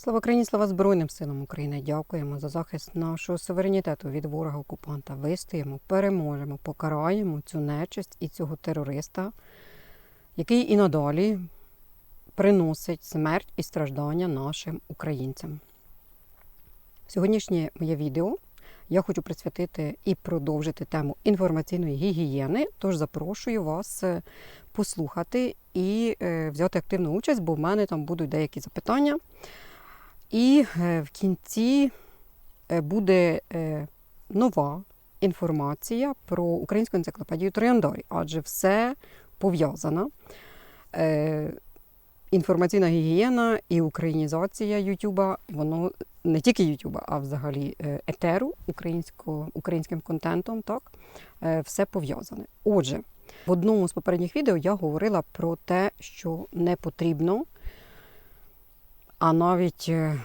Слава Україні, слава Збройним силам України. Дякуємо за захист нашого суверенітету від ворога окупанта. Вистоїмо, переможемо, покараємо цю нечисть і цього терориста, який і надалі приносить смерть і страждання нашим українцям. Сьогоднішнє моє відео я хочу присвятити і продовжити тему інформаційної гігієни. Тож запрошую вас е, послухати і е, взяти активну участь, бо в мене там будуть деякі запитання. І е, в кінці е, буде е, нова інформація про українську енциклопедію Трояндарі, адже все пов'язано. Інформаційна гігієна і українізація Ютуба, воно не тільки Ютуба, а взагалі етеру українським контентом, так, все пов'язане. Отже, в одному з попередніх відео я говорила про те, що не потрібно а навіть е,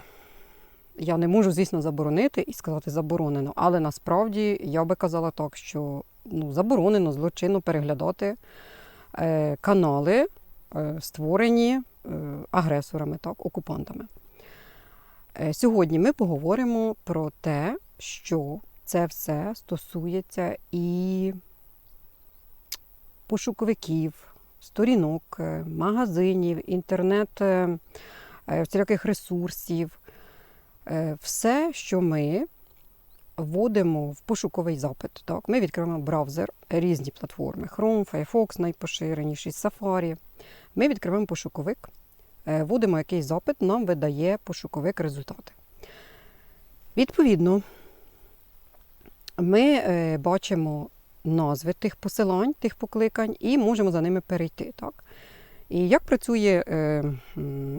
я не можу, звісно, заборонити і сказати заборонено, але насправді я би казала так, що ну, заборонено злочинно переглядати е, канали, е, створені е, агресорами, так, окупантами. Е, сьогодні ми поговоримо про те, що це все стосується і пошуковиків, сторінок, е, магазинів, інтернет. Е, всіляких ресурсів. Е, Все, що ми вводимо в пошуковий запит. Так? Ми відкриваємо браузер, різні платформи: Chrome, Firefox, найпоширеніші, Safari. Ми відкриваємо пошуковик, е, вводимо якийсь запит, нам видає пошуковик результати. Відповідно, ми бачимо назви тих посилань, тих покликань і можемо за ними перейти. Так? І як працює, е,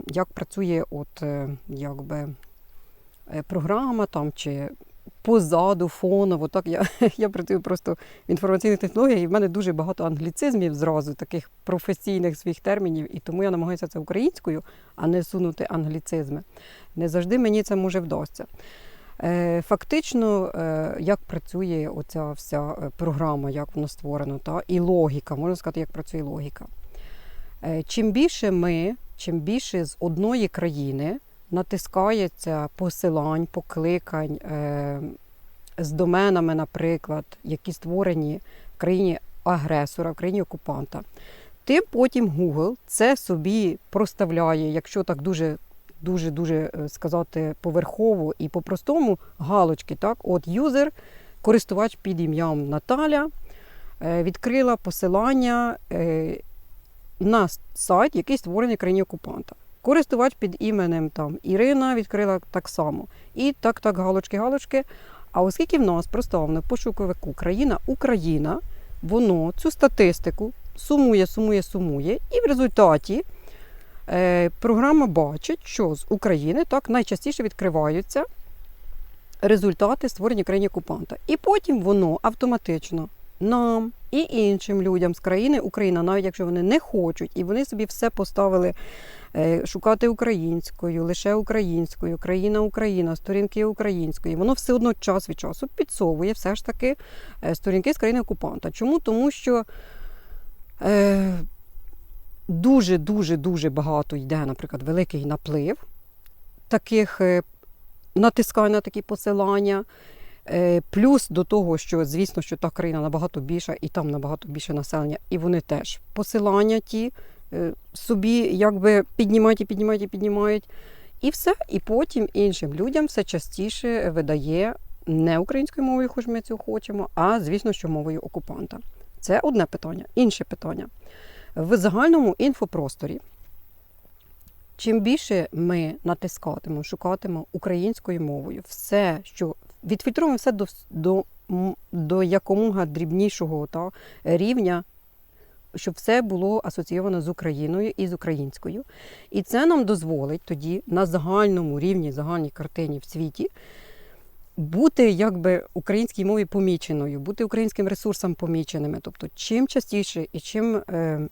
як працює от, е, якби, е, програма там, чи позаду, фоново, так, я, я працюю просто в інформаційних технологіях, і в мене дуже багато англіцизмів зразу, таких професійних своїх термінів, і тому я намагаюся це українською, а не сунути англіцизми. Не завжди мені це може вдасться. Фактично, як працює оця вся програма, як воно створено, та, і логіка, можна сказати, як працює логіка. Е, Чим більше ми, чим більше з одної країни натискається посилань, покликань е, з доменами, наприклад, які створені в країні агресора, в країні окупанта, тим потім Google це собі проставляє, якщо так дуже. Дуже дуже е, сказати поверхово і по-простому галочки. Так, от юзер, користувач під ім'ям Наталя, відкрила посилання на сайт, який створений країні окупанта. Користувач під іменем там Ірина відкрила так само. І так, так, галочки, галочки. А оскільки в нас проставлено в пошуковику країна Україна, воно цю статистику сумує, сумує, сумує, і в результаті е, програма бачить, що з України так найчастіше відкриваються результати створені в країні окупанта. І потім воно автоматично нам і іншим людям з країни Україна, навіть якщо вони не хочуть, і вони собі все поставили е, шукати українською, лише українською, країна Україна, сторінки української. Воно все одно час від часу підсовує все ж таки е, сторінки з країни окупанта. Чому? Тому що. Е, Дуже, дуже, дуже багато йде, наприклад, великий наплив таких е, натискань на такі посилання. Е, Плюс до того, що звісно, що та країна набагато більша і там набагато більше населення, і вони теж посилання ті е, собі якби піднімають і піднімають і піднімають. І все. І потім іншим людям все частіше видає не українською мовою, хоч ми цього хочемо, а звісно, що мовою окупанта. Це одне питання. Інше питання. В загальному інфопросторі, чим більше ми натискатимемо, шукатимемо українською мовою, все, що відфільтруємо все до, до, до якомога дрібнішого та, рівня, щоб все було асоційовано з Україною і з українською. І це нам дозволить тоді на загальному рівні, загальній картині в світі бути якби українській мові поміченою, бути українським ресурсам поміченими. Тобто, чим частіше і чим. Е,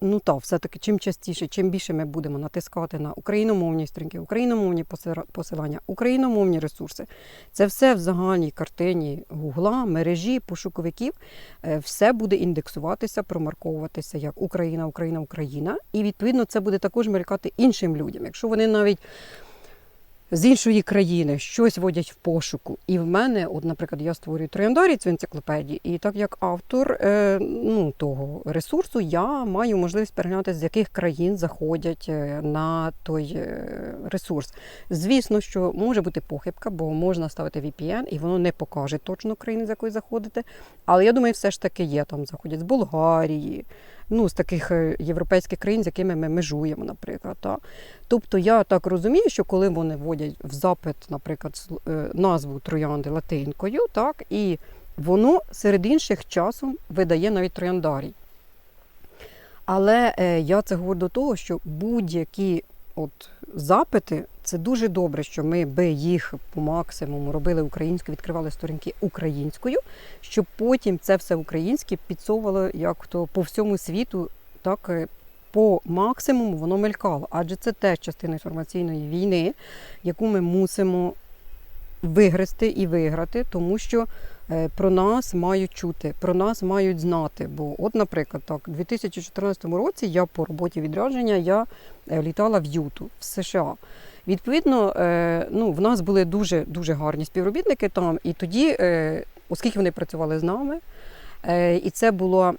Ну та все-таки чим частіше, чим більше ми будемо натискати на україномовні стрінки, україномовні посилання, україномовні ресурси. Це все в загальній картині Гугла, мережі, пошуковиків. е, Все буде індексуватися, промарковуватися як Україна, Україна, Україна. І відповідно це буде також мелькати іншим людям. Якщо вони навіть з іншої країни щось водять в пошуку. І в мене, от, наприклад, я створюю трояндарі цю енциклопедію, і так як автор е, ну, того ресурсу, я маю можливість переглянути, з яких країн заходять е, на той е, ресурс. Звісно, що може бути похибка, бо можна ставити VPN, і воно не покаже точно країни, з якої заходите. Але я думаю, все ж таки є. Там заходять з Болгарії, ну, з таких е, європейських країн, з якими ми межуємо, наприклад. Та. Тобто я так розумію, що коли вони вводять в запит, наприклад, е, назву троянди латинкою, так, і воно серед інших часом видає навіть трояндарій. Але е, я це говорю до того, що будь-які от запити, це дуже добре, що ми би їх по максимуму робили українською, відкривали сторінки українською, щоб потім це все українське підсовувало як то по всьому світу, так е, по максимуму воно мелькало. Адже це теж частина інформаційної війни, яку ми мусимо вигрести і виграти, тому що е, про нас мають чути, про нас мають знати. Бо, от, наприклад, так, у 2014 році я по роботі відрядження я е, літала в Юту в США. Відповідно, е, ну, в нас були дуже дуже гарні співробітники там, і тоді, е, оскільки вони працювали з нами, е, і це була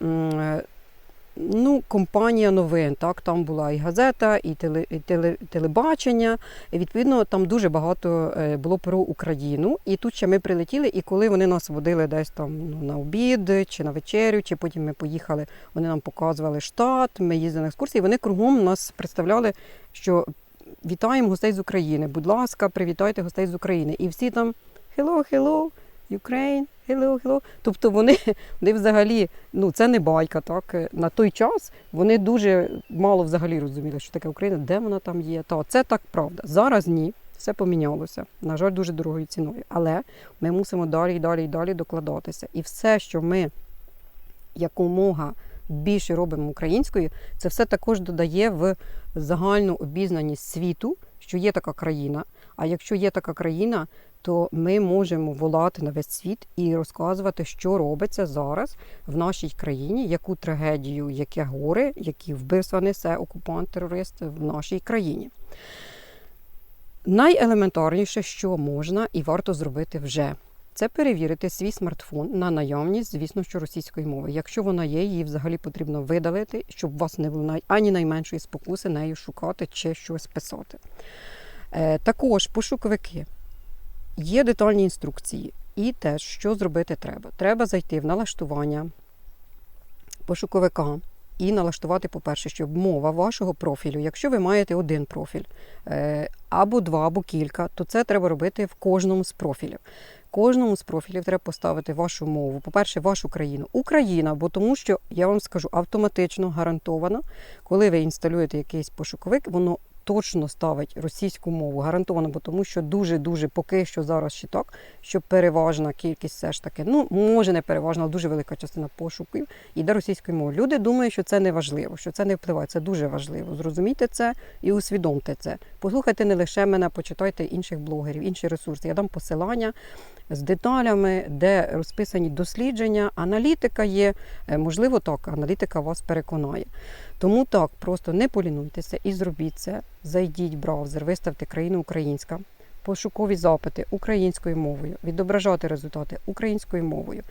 ну, компанія новин. Так, там була і газета, і, теле, і теле, телебачення. І, відповідно, там дуже багато було про Україну. І тут ще ми прилетіли, і коли вони нас водили десь там ну, на обід чи на вечерю, чи потім ми поїхали, вони нам показували штат, ми їздили на екскурсії. Вони кругом нас представляли, що вітаємо гостей з України. Будь ласка, привітайте гостей з України. І всі там hello, hello, Ukraine, hello, hello. Тобто вони, вони взагалі, ну це не байка, так е, на той час вони дуже мало взагалі розуміли, що таке Україна, де вона там є. Та це так правда. Зараз ні. Все помінялося. На жаль, дуже дорогою ціною. Але ми мусимо далі і далі і далі докладатися. І все, що ми якомога більше робимо українською, це все також додає в загальну обізнаність світу, що є така країна. А якщо є така країна, то ми можемо волати на весь світ і розказувати, що робиться зараз в нашій країні, яку трагедію, яке горе, які вбивства несе окупант-терорист в нашій країні. Найелементарніше, що можна і варто зробити вже. Це перевірити свій смартфон на наявність, звісно, що російської мови. Якщо вона є, її взагалі потрібно видалити, щоб у вас не було ані найменшої спокуси нею шукати чи щось писати. Е, також пошуковики. Є детальні інструкції. І теж, що зробити треба. Треба зайти в налаштування пошуковика і налаштувати, по-перше, щоб мова вашого профілю, якщо ви маєте один профіль, е, або два, або кілька, то це треба робити в кожному з профілів. Кожному з профілів треба поставити вашу мову. По-перше, вашу країну. Україна, бо тому що я вам скажу автоматично гарантовано, коли ви інсталюєте якийсь пошуковик, воно точно ставить російську мову. Гарантовано, бо тому що дуже-дуже поки що зараз ще так, що переважна кількість все ж таки, ну може не переважна, але дуже велика частина пошуків йде російською мовою. Люди думають, що це не важливо, що це не впливає. Це дуже важливо. Зрозумійте це і усвідомте це. Послухайте не лише мене, почитайте інших блогерів, інші ресурси. Я дам посилання з деталями, де розписані дослідження, аналітика є. Е, Можливо, так, аналітика вас переконає. Тому так, просто не полінуйтеся і зробіть це. Зайдіть в браузер, виставте країну українська, пошукові запити українською мовою, відображати результати українською мовою.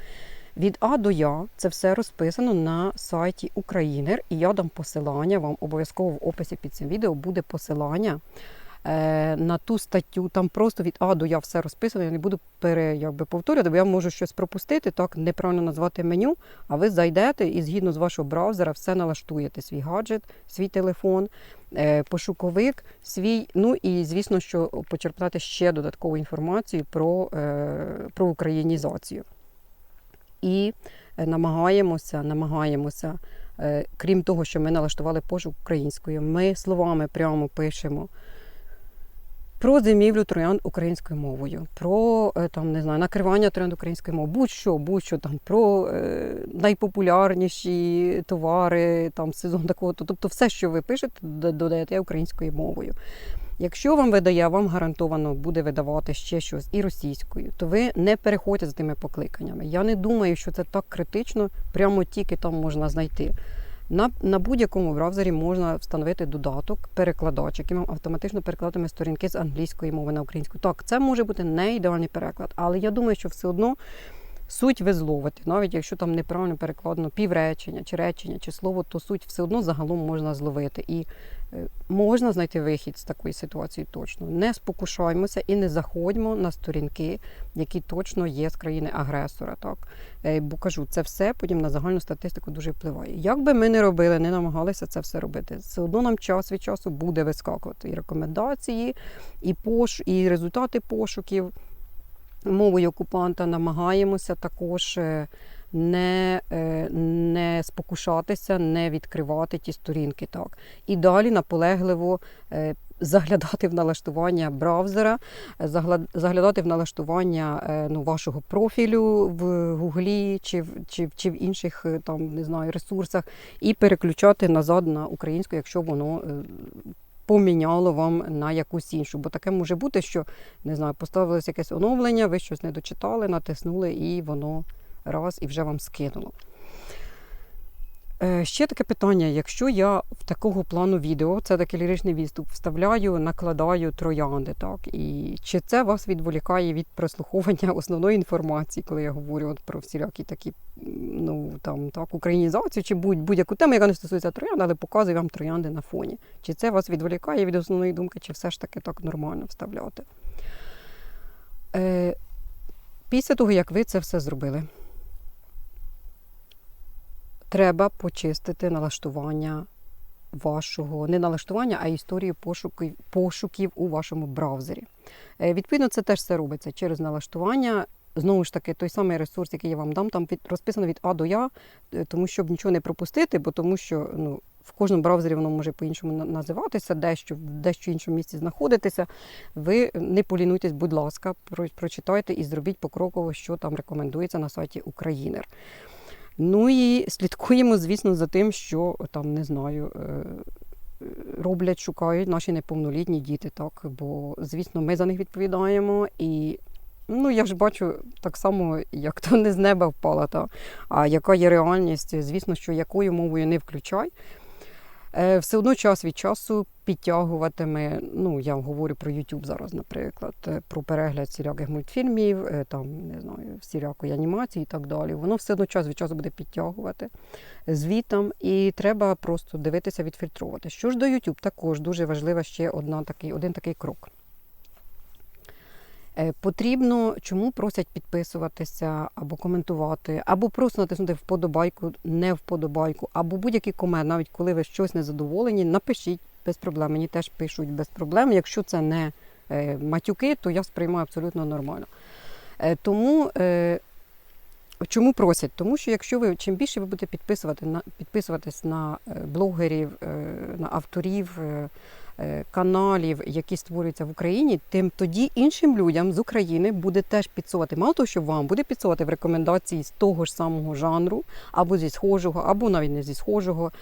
Від А до Я це все розписано на сайті Українер, і я дам посилання. Вам обов'язково в описі під цим відео буде посилання на ту статтю. Там просто від А до Я все розписано. Я не буду пере, якби, повторювати, бо я можу щось пропустити, так неправильно назвати меню. А ви зайдете і згідно з вашого браузера все налаштуєте: свій гаджет, свій телефон, е, пошуковик, свій. Ну і звісно, що почерпнути ще додаткову інформацію про, е, про українізацію. І е, намагаємося, намагаємося, е, крім того, що ми налаштували пошук українською, ми словами прямо пишемо про зимівлю троянд українською мовою, про е, там не знаю, накривання троянд українською мовою, будь-що, будь-що там про е, найпопулярніші товари, там сезон такого, тобто все, що ви пишете, додаєте українською мовою. Якщо вам видає, вам гарантовано буде видавати ще щось і російською, то ви не переходьте за тими покликаннями. Я не думаю, що це так критично, прямо тільки там можна знайти. На, на будь-якому браузері можна встановити додаток, перекладач, який вам автоматично перекладатиме сторінки з англійської мови на українську. Так, це може бути не ідеальний переклад, але я думаю, що все одно суть ви зловите. Навіть якщо там неправильно перекладено півречення, чи речення, чи слово, то суть все одно загалом можна зловити. І можна знайти вихід з такої ситуації точно. Не спокушаймося і не заходьмо на сторінки, які точно є з країни агресора. Так Е, бо кажу, це все потім на загальну статистику дуже впливає. Як би ми не робили, не намагалися це все робити, все одно нам час від часу буде вискакувати і рекомендації, і пош, і результати пошуків мовою окупанта. Намагаємося також. Не, е, не спокушатися, не відкривати ті сторінки. Так. І далі наполегливо е, заглядати в налаштування браузера, заглядати в налаштування е, ну, вашого профілю в Гуглі чи, в- чи, чи в інших там, не знаю, ресурсах, і переключати назад на українську, якщо воно поміняло вам на якусь іншу. Бо таке може бути, що не знаю, поставилось якесь оновлення, ви щось не дочитали, натиснули, і воно раз і вже вам скинуло. Е, Ще таке питання: якщо я в такого плану відео, це такий ліричний відступ, вставляю, накладаю троянди, так і чи це вас відволікає від прослуховування основної інформації, коли я говорю от про всілякі такі ну там так українізацію, чи будь будь-яку тему, яка не стосується троянд, але показую вам троянди на фоні. Чи це вас відволікає від основної думки, чи все ж таки так нормально вставляти? Е, після того, як ви це все зробили, треба почистити налаштування вашого, не налаштування, а історію пошуків, пошуків у вашому браузері. Е, Відповідно, це теж все робиться через налаштування. Знову ж таки, той самий ресурс, який я вам дам, там від, розписано від А до Я, е, тому щоб нічого не пропустити, бо тому що ну, в кожному браузері воно може по-іншому називатися, дещо в дещо іншому місці знаходитися. Ви не полінуйтесь, будь ласка, про- прочитайте і зробіть покроково, що там рекомендується на сайті Українер. Ну і слідкуємо, звісно, за тим, що там не знаю. е, Роблять, шукають наші неповнолітні діти, так бо звісно, ми за них відповідаємо. І ну я ж бачу так само, як то не з неба впала, та а яка є реальність, звісно, що якою мовою не включай. Е, Все одно час від часу підтягуватиме. Ну, я говорю про YouTube зараз, наприклад, е, про перегляд всіляких мультфільмів, е, там не знаю, всілякої анімації і так далі. Воно все одно час від часу буде підтягувати звітом, і треба просто дивитися, відфільтрувати. Що ж до YouTube, також дуже важлива ще одна такий, один такий крок. Е, Потрібно, чому просять підписуватися або коментувати, або просто натиснути вподобайку, не вподобайку, або будь-який комент, навіть коли ви щось незадоволені, напишіть без проблем. Мені теж пишуть без проблем. Якщо це не е, матюки, то я сприймаю абсолютно нормально. Е, Тому чому просять? Тому що якщо ви чим більше ви будете підписувати на підписуватись на блогерів, на авторів. Е, Каналів, які створюються в Україні, тим тоді іншим людям з України буде теж підсувати. Мало того, що вам буде підсувати в рекомендації з того ж самого жанру, або зі схожого, або навіть не зі схожого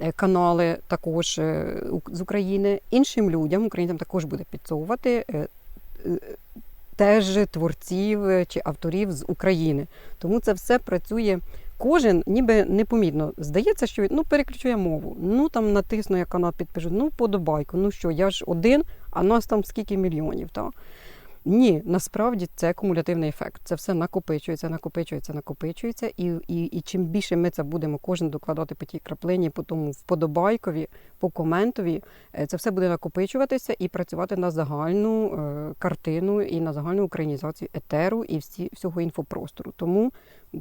е, канали також е, з України. Іншим людям, українцям також буде підсовувати теж творців чи авторів з України. Тому це все працює. Кожен ніби непомітно. Здається, що ну переключує мову. Ну там натисну я канал, підпишу, ну подобайку. Ну що, я ж один, а нас там скільки мільйонів. Та? Ні, насправді це кумулятивний ефект. Це все накопичується, накопичується, накопичується. І, і, і чим більше ми це будемо кожен докладати по тій краплині, по тому вподобайкові, по коментові, е, це все буде накопичуватися і працювати на загальну е, картину і на загальну українізацію етеру і всі, всього інфопростору. Тому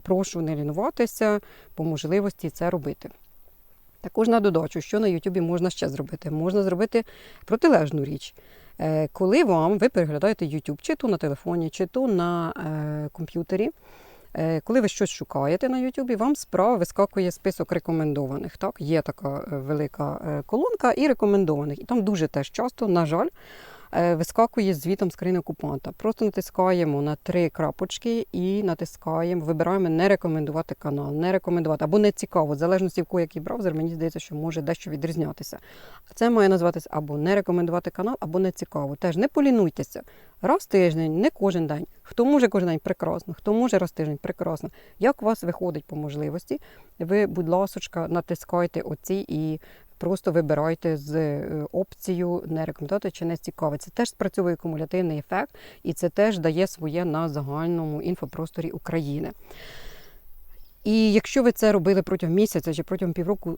прошу не лінуватися, по можливості це робити. Також на додачу, що на Ютубі можна ще зробити? Можна зробити протилежну річ. Е, Коли вам ви переглядаєте YouTube, чи то на телефоні, чи то на е, комп'ютері, е, коли ви щось шукаєте на YouTube, вам справа вискакує список рекомендованих. Так? Є така е, велика колонка і рекомендованих. І там дуже теж часто, на жаль, е, вискакує звітом з країни окупанта. Просто натискаємо на три крапочки і натискаємо, вибираємо не рекомендувати канал, не рекомендувати або не цікаво, в залежності в кого який браузер, мені здається, що може дещо відрізнятися. Це має називатися або не рекомендувати канал, або не цікаво. Теж не полінуйтеся. Раз в тиждень, не кожен день. Хто може кожен день прекрасно, хто може раз тиждень прекрасно. Як у вас виходить по можливості, ви, будь ласочка, натискайте оці і просто вибирайте з е, опцією не рекомендувати чи не цікаве. Це теж спрацьовує кумулятивний ефект, і це теж дає своє на загальному інфопросторі України. І якщо ви це робили протягом місяця чи протягом півроку,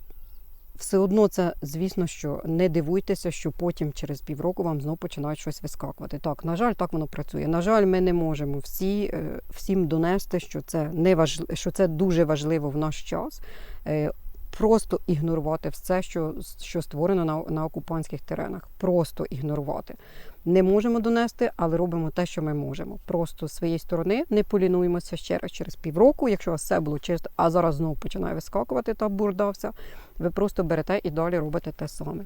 все одно це, звісно, що не дивуйтеся, що потім через півроку вам знову починають щось вискакувати. Так, на жаль, так воно працює. На жаль, ми не можемо всі, е, всім донести, що це не важливо, що це дуже важливо в наш час. Просто ігнорувати все, що, що створено на, на окупантських теренах. Просто ігнорувати. Не можемо донести, але робимо те, що ми можемо. Просто з своєї сторони не полінуємося ще раз через півроку. Якщо вас все було чисто, а зараз знову починає вискакувати та бурдався. ви просто берете і далі робите те саме.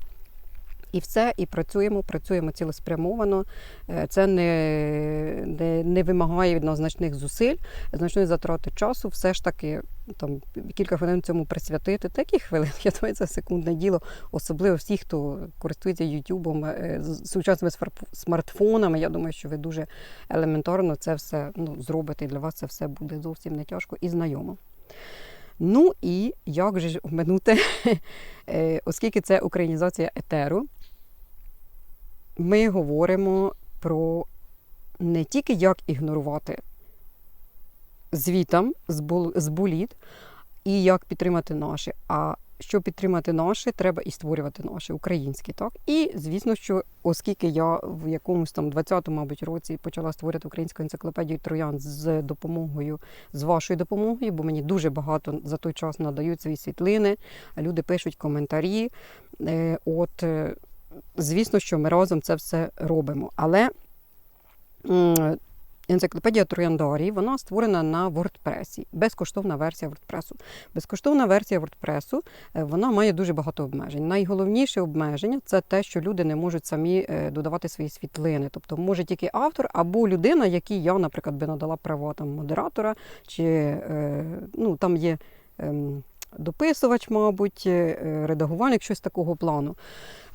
І все, і працюємо, працюємо цілеспрямовано. Е, Це не, не, не вимагає від нас значних зусиль, значної затрати часу. Все ж таки там кілька хвилин цьому присвятити. Такі хвилин, я думаю, це секундне діло, особливо всі, хто користується Ютубом, е, сучасними смарт- смартфонами. Я думаю, що ви дуже елементарно це все ну, зробите, і для вас це все буде зовсім не тяжко і знайомо. Ну і як же ж оминути, е, оскільки це українізація етеру, ми говоримо про не тільки як ігнорувати звітам з бол- боліт і як підтримати наші, а щоб підтримати наше, треба і створювати наше українське. Так? І звісно, що оскільки я в якомусь там 20-му, мабуть, році почала створювати українську енциклопедію троян з допомогою, з вашою допомогою, бо мені дуже багато за той час надають свої світлини, люди пишуть коментарі. Е, От, е, звісно, що ми разом це все робимо. Але енциклопедія Трояндарій, вона створена на WordPress, безкоштовна версія WordPress. Безкоштовна версія WordPress, е, вона має дуже багато обмежень. Найголовніше обмеження це те, що люди не можуть самі е, додавати свої світлини. Тобто може тільки автор або людина, якій я, наприклад, би надала права там модератора, чи е, ну, там є. Дописувач, мабуть, е, редагувальник, щось такого плану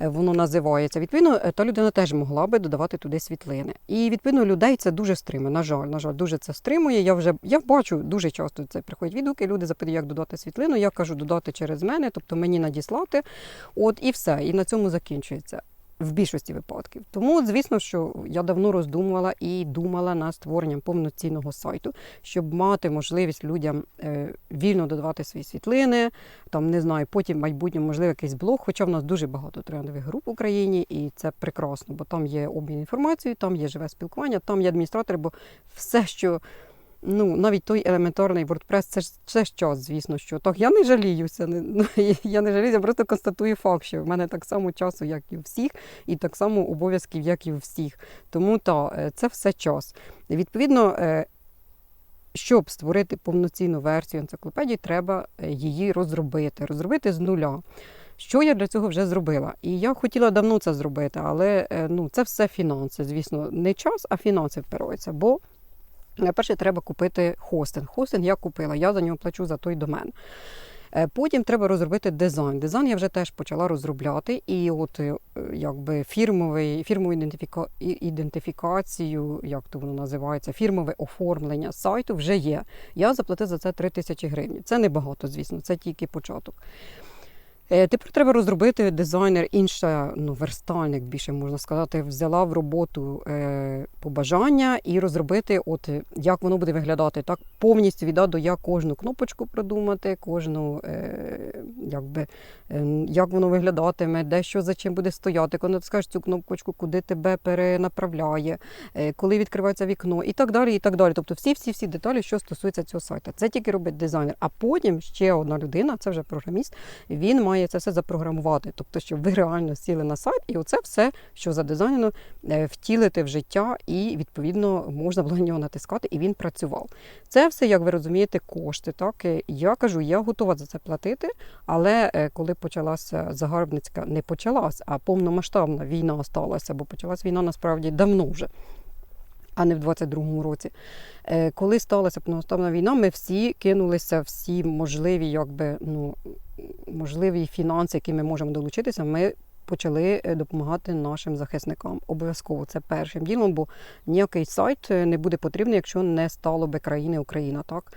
е, воно називається. Відповідно, е, та людина теж могла би додавати туди світлини. І відповідно людей це дуже стримує. На жаль, на жаль, дуже це стримує. Я вже я бачу дуже часто це приходять відгуки. Люди запитують, як додати світлину. Я кажу, додати через мене, тобто мені надіслати. От і все. І на цьому закінчується. В більшості випадків. Тому, звісно, що я давно роздумувала і думала над створенням повноцінного сайту, щоб мати можливість людям е, вільно додавати свої світлини, там не знаю, потім в можливо якийсь блог. Хоча в нас дуже багато трендових груп в Україні, і це прекрасно, бо там є обмін інформацією, там є живе спілкування, там є адміністратори, бо все, що. Ну, навіть той елементарний WordPress, це ж це ж час, звісно, що так я не жаліюся. Не, ну, я не жаліюся, просто констатую факт, що в мене так само часу, як і у всіх, і так само обов'язків, як і у всіх. Тому та, це все час. Відповідно, е, щоб створити повноцінну версію енциклопедії, треба е, її розробити, розробити з нуля. Що я для цього вже зробила? І я хотіла давно це зробити, але е, ну, це все фінанси. Звісно, не час, а фінанси впираються. Бо Перше, треба купити хостинг. Хостинг я купила, я за нього плачу за той домен. Е, Потім треба розробити дизайн. Дизайн я вже теж почала розробляти, і от е, якби фірмовий, фірмову ідентифіка... ідентифікацію, як то воно називається, фірмове оформлення сайту вже є. Я заплатила за це 3 тисячі гривень. Це небагато, звісно, це тільки початок. Е, Тепер треба розробити дизайнер, інша ну, верстальник, більше можна сказати, взяла в роботу е, побажання і розробити, от як воно буде виглядати, так повністю від А до Я кожну кнопочку продумати, кожну е, якби, як воно виглядатиме, де що за чим буде стояти, коли натискаєш цю кнопочку, куди тебе перенаправляє, коли відкривається вікно, і так далі. і так далі. Тобто всі всі всі деталі, що стосуються цього сайту. Це тільки робить дизайнер. А потім ще одна людина, це вже програміст, він має має це все запрограмувати. Тобто, щоб ви реально сіли на сайт, і оце все, що задизайнено, е, втілити в життя, і відповідно можна було на нього натискати, і він працював. Це все, як ви розумієте, кошти. Так Е, я кажу, я готова за це платити. Але е, коли почалася загарбницька, не почалась, а повномасштабна війна сталася, бо почалась війна насправді давно вже. А не в 22-му році. Е, Коли сталася повномасштабна війна, ми всі кинулися, всі можливі, якби, ну, можливі фінанси, які ми можемо долучитися, ми почали е, допомагати нашим захисникам. Обов'язково це першим ділом, бо ніякий сайт е, не буде потрібний, якщо не стало би країни Україна. Так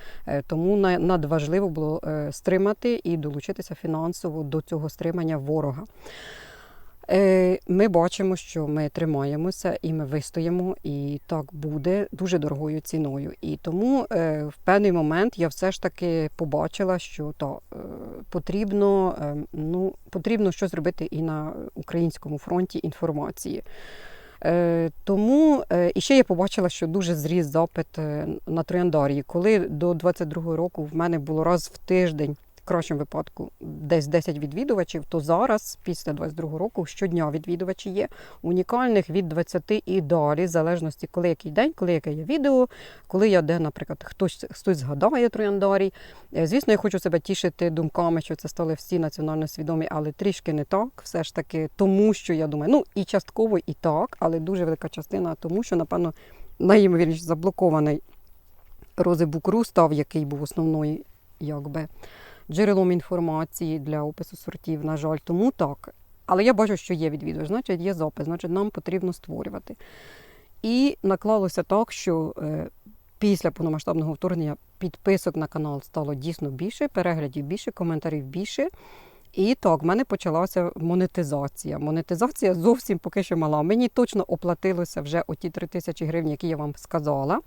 тому надважливо було стримати і долучитися фінансово до цього стримання ворога. Е, Ми бачимо, що ми тримаємося і ми вистоїмо, і так буде дуже дорогою ціною. І тому е, в певний момент я все ж таки побачила, що та, е, потрібно, ну, потрібно щось робити і на українському фронті інформації. Тому і ще я побачила, що дуже зріс запит на трояндарії. Коли до 22-го року в мене було раз в тиждень, кращому випадку, десь 10 відвідувачів, то зараз, після 22-го року, щодня відвідувачі є унікальних від 20 і далі, в залежності, коли який день, коли яке є відео, коли я де, наприклад, хтось хтось згадає трояндарій. Е, Звісно, я хочу себе тішити думками, що це стали всі національно свідомі, але трішки не так, все ж таки, тому що я думаю, ну і частково і так, але дуже велика частина, тому що, напевно, найімовірніше заблокований розибукру став, який був основною, якби джерелом інформації для опису сортів, на жаль, тому так. Але я бачу, що є відвідувач, значить є запис, значить нам потрібно створювати. І наклалося так, що е, після повномасштабного вторгнення підписок на канал стало дійсно більше, переглядів більше, коментарів більше. І так, в мене почалася монетизація. Монетизація зовсім поки що мала. Мені точно оплатилося вже оті 3 тисячі гривень, які я вам сказала,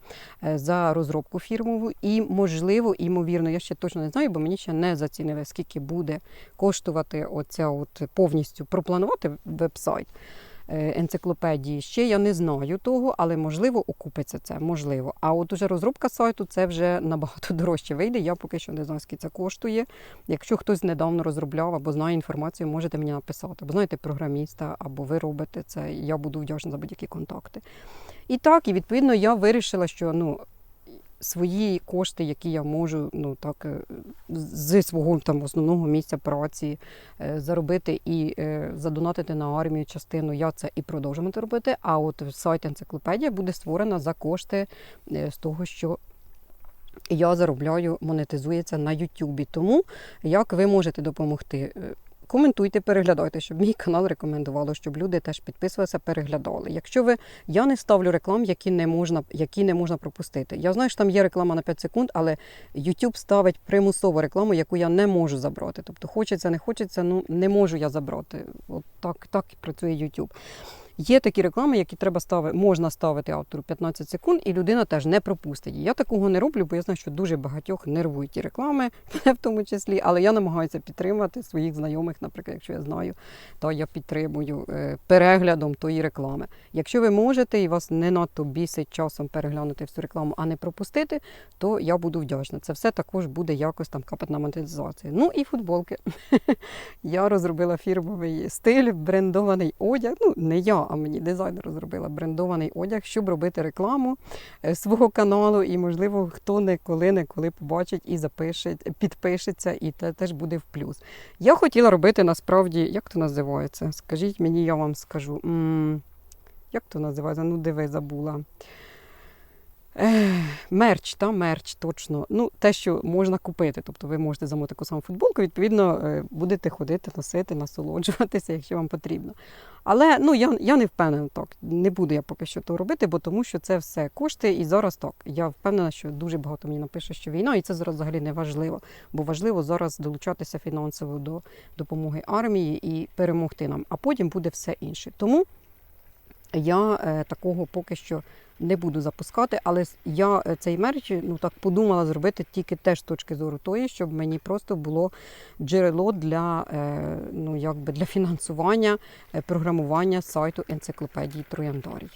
е, за розробку фірмову. І, можливо, імовірно, я ще точно не знаю, бо мені ще не зацінили, скільки буде коштувати оця от повністю пропланувати веб-сайт енциклопедії. Ще я не знаю того, але можливо окупиться це. Можливо. А от уже розробка сайту це вже набагато дорожче вийде. Я поки що не знаю, скільки це коштує. Якщо хтось недавно розробляв або знає інформацію, можете мені написати. Або знаєте програміста, або ви робите це. Я буду вдячна за будь-які контакти. І так, і відповідно я вирішила, що ну. Свої кошти, які я можу, ну так е, зі свого там основного місця праці е, заробити і е, задонатити на армію частину, я це і продовжувати робити. А от сайт енциклопедія буде створена за кошти з того, що я заробляю, монетизується на Ютубі. Тому як ви можете допомогти? Коментуйте, переглядайте, щоб мій канал рекомендувало, щоб люди теж підписувалися, переглядали. Якщо ви я не ставлю реклам, які не можна, які не можна пропустити. Я знаю, що там є реклама на 5 секунд, але YouTube ставить примусову рекламу, яку я не можу забрати. Тобто, хочеться, не хочеться, ну не можу я забрати. От так, так працює YouTube. Є такі реклами, які треба ставити, можна ставити автору 15 секунд, і людина теж не пропустить. Я такого не роблю, бо я знаю, що дуже багатьох нервують ті реклами, в тому числі. Але я намагаюся підтримати своїх знайомих, наприклад, якщо я знаю, то я підтримую е, переглядом тої реклами. Якщо ви можете і вас не надто бісить часом переглянути всю рекламу, а не пропустити, то я буду вдячна. Це все також буде якось там капати на монетизацію. Ну і футболки. Я розробила фірмовий стиль, брендований одяг. Ну, не я, а мені дизайнер розробила брендований одяг, щоб робити рекламу е, свого каналу. І, можливо, хто не коли, не коли побачить і запише, підпишеться, і це теж буде в плюс. Я хотіла робити насправді, як то називається? Скажіть мені, я вам скажу. М, Як то називається? Ну, диви, забула. Мерч, та мерч, точно. Ну, те, що можна купити. Тобто ви можете замовити таку саму футболку, відповідно, е, будете ходити, носити, насолоджуватися, якщо вам потрібно. Але ну, я, я не впевнена так. Не буду я поки що то робити, бо тому що це все коштує. І зараз так. Я впевнена, що дуже багато мені напише, що війна, і це зараз взагалі не важливо. Бо важливо зараз долучатися фінансово до допомоги армії і перемогти нам, а потім буде все інше. Тому я е, такого поки що не буду запускати, але я е, цей мерч ну так подумала зробити тільки теж з точки зору тої, щоб мені просто було джерело для, е, ну, якби для фінансування е, програмування сайту енциклопедії Трояндарій.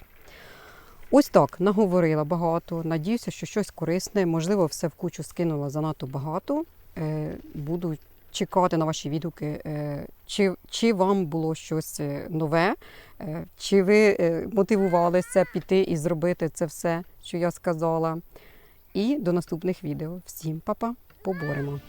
Ось так наговорила багато. Надіюся, що щось корисне. Можливо, все в кучу скинула занадто багато. Буду чекати на ваші відгуки, е, чи, чи вам було щось е, нове, е, чи ви мотивувалися піти і зробити це все, що я сказала. І до наступних відео. Всім па-па, поборемо!